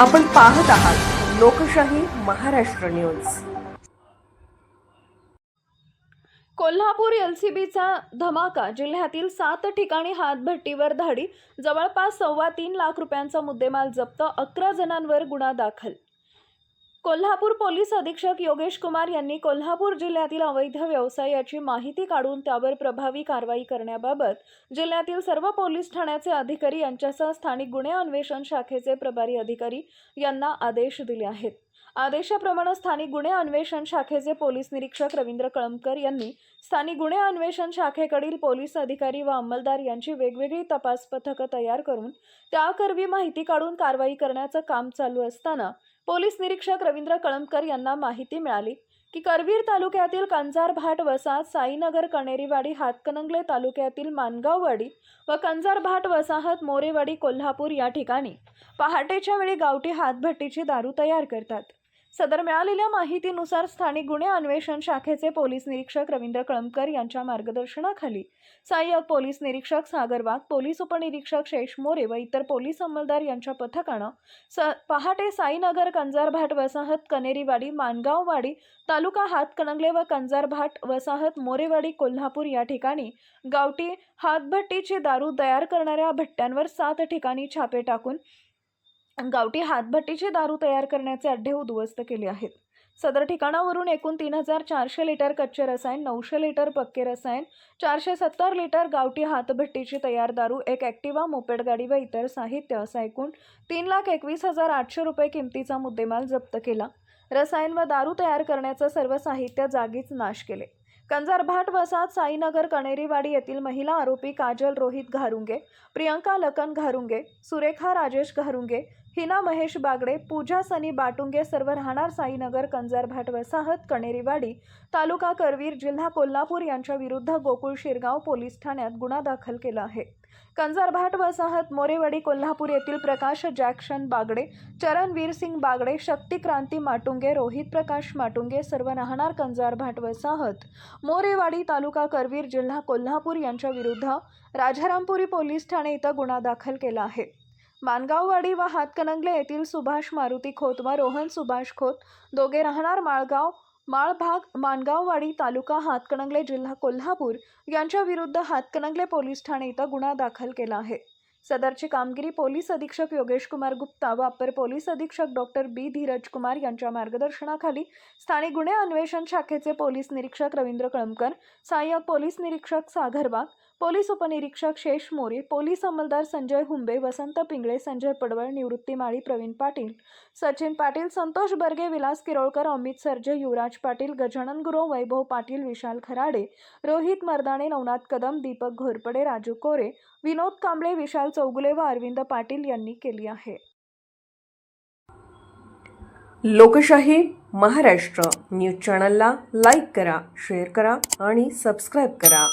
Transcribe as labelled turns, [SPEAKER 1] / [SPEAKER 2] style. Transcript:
[SPEAKER 1] आपण पाहत आहात लोकशाही महाराष्ट्र न्यूज.
[SPEAKER 2] कोल्हापूर एलसीबीचा धमाका जिल्ह्यातील सात ठिकाणी हातभट्टीवर धाडी जवळपास सव्वा तीन लाख रुपयांचा मुद्देमाल जप्त अकरा जणांवर गुन्हा दाखल कोल्हापूर पोलीस अधीक्षक योगेश कुमार यांनी कोल्हापूर जिल्ह्यातील अवैध व्यवसायाची माहिती काढून त्यावर प्रभावी कारवाई करण्याबाबत जिल्ह्यातील सर्व पोलीस ठाण्याचे अधिकारी यांच्यासह स्थानिक गुन्हे अन्वेषण शाखेचे प्रभारी अधिकारी यांना आदेश दिले आहेत. आदेशाप्रमाणे स्थानिक गुन्हे अन्वेषण शाखेचे पोलीस निरीक्षक रवींद्र कळमकर यांनी स्थानिक गुन्हे अन्वेषण शाखेकडील पोलीस अधिकारी व अंमलदार यांची वेगवेगळी तपास पथकं तयार करून त्याकरवी माहिती काढून कारवाई करण्याचं काम चालू असताना पोलीस निरीक्षक रवींद्र कळमकर यांना माहिती मिळाली की करवीर तालुक्यातील कंजारभाट वसाहत साईनगर कणेरीवाडी हातकणंगले तालुक्यातील मानगाववाडी व कंजारभाट वसाहत मोरेवाडी कोल्हापूर या ठिकाणी पहाटेच्या वेळी गावठी हातभट्टीची दारू तयार करतात. सदर मिळालेल्या माहितीनुसार स्थानिक गुन्हे अन्वेषण शाखेचे पोलीस निरीक्षक रवींद्र कळमकर यांच्या मार्गदर्शनाखाली सहाय्यक पोलीस निरीक्षक सागर वाघ पोलीस उपनिरीक्षक शेष मोरे व इतर पोलीस अंमलदार यांच्या पथकानं स पहाटे साईनगर कंजारभाट वसाहत कनेरीवाडी मानगाववाडी तालुका हातकणंगले व कंजारभाट वसाहत मोरेवाडी कोल्हापूर या ठिकाणी गावठी हातभट्टीची दारू तयार करणाऱ्या भट्ट्यांवर सात ठिकाणी छापे टाकून गावठी हातभट्टीची दारू तयार करण्याचे अड्डे उद्ध्वस्त केले आहेत. सदर ठिकाणावरून एकूण तीन हजार चारशे लिटर कच्चे रसायन नऊशे लिटर पक्के रसायन चारशे सत्तर लिटर गावठी हातभट्टीची तयार दारू एक ॲक्टिवा मोपेड गाडी व इतर साहित्य असा एकूण तीन लाख एकवीस हजार आठशे रुपये किमतीचा मुद्देमाल जप्त केला. रसायन व दारू तयार करण्याचं सर्व साहित्य जागीच नाश केले. कंजारभाट वसाहत साईनगर कणेरीवाडी येथील महिला आरोपी काजल रोहित घारुंगे प्रियंका लखन घारुंगे सुरेखा राजेश घारुंगे हिना महेश बागडे पूजा सनी बाटुंगे सर्व राहणार साईनगर कंजारभाट वसाहत कणेरीवाडी तालुका करवीर जिल्हा कोल्हापूर यांच्या विरुद्ध गोकुळ शिरगाव पोलीस ठाण्यात गुन्हा दाखल केला आहे. कंजारभाट वसाहत मोरेवाडी कोल्हापूर येथील प्रकाश जॅक्शन बागडे चरण वीरसिंग बागडे शक्तिक्रांती माटुंगे रोहित प्रकाश माटुंगे सर्व राहणार कंजारभाट वसाहत. मोरेवाडी तालुका करवीर जिल्हा कोल्हापूर यांच्या विरुद्ध राजारामपुरी पोलीस ठाणे इथं गुन्हा दाखल केला आहे. मानगाववाडी व हातकणंगले येथील सुभाष मारुती खोत व रोहन सुभाष खोत दोघे राहणार माळगाव माळभाग मानगाववाडी तालुका हातकणंगले जिल्हा कोल्हापूर यांच्या विरुद्ध हातकणंगले पोलीस ठाणे इथं गुन्हा दाखल केला आहे. सदरची कामगिरी पोलीस अधीक्षक योगेश कुमार गुप्ता व अप्पर पोलीस अधीक्षक डॉक्टर बी धीरज कुमार यांच्या मार्गदर्शनाखाली स्थानिक गुन्हे अन्वेषण शाखेचे पोलीस निरीक्षक रवींद्र कळमकर सहाय्यक पोलीस निरीक्षक सागर वाघ पोलीस उपनिरीक्षक शेष मोरे पोलीस अंमलदार संजय हुंबे वसंत पिंगळे संजय पडवळ निवृत्ती माळी प्रवीण पाटील सचिन पाटील संतोष बर्गे विलास किरोळकर अमित सर्जे युवराज पाटील गजानन गुरो वैभव पाटील विशाल खराडे रोहित मर्दाणे नवनाथ कदम दीपक घोरपडे राजू कोरे विनोद कांबळे विशाल चौगुले व अरविंद पाटील यांनी केली आहे.
[SPEAKER 1] लोकशाही महाराष्ट्र न्यूज चॅनलला लाईक करा शेअर करा आणि सबस्क्राईब करा.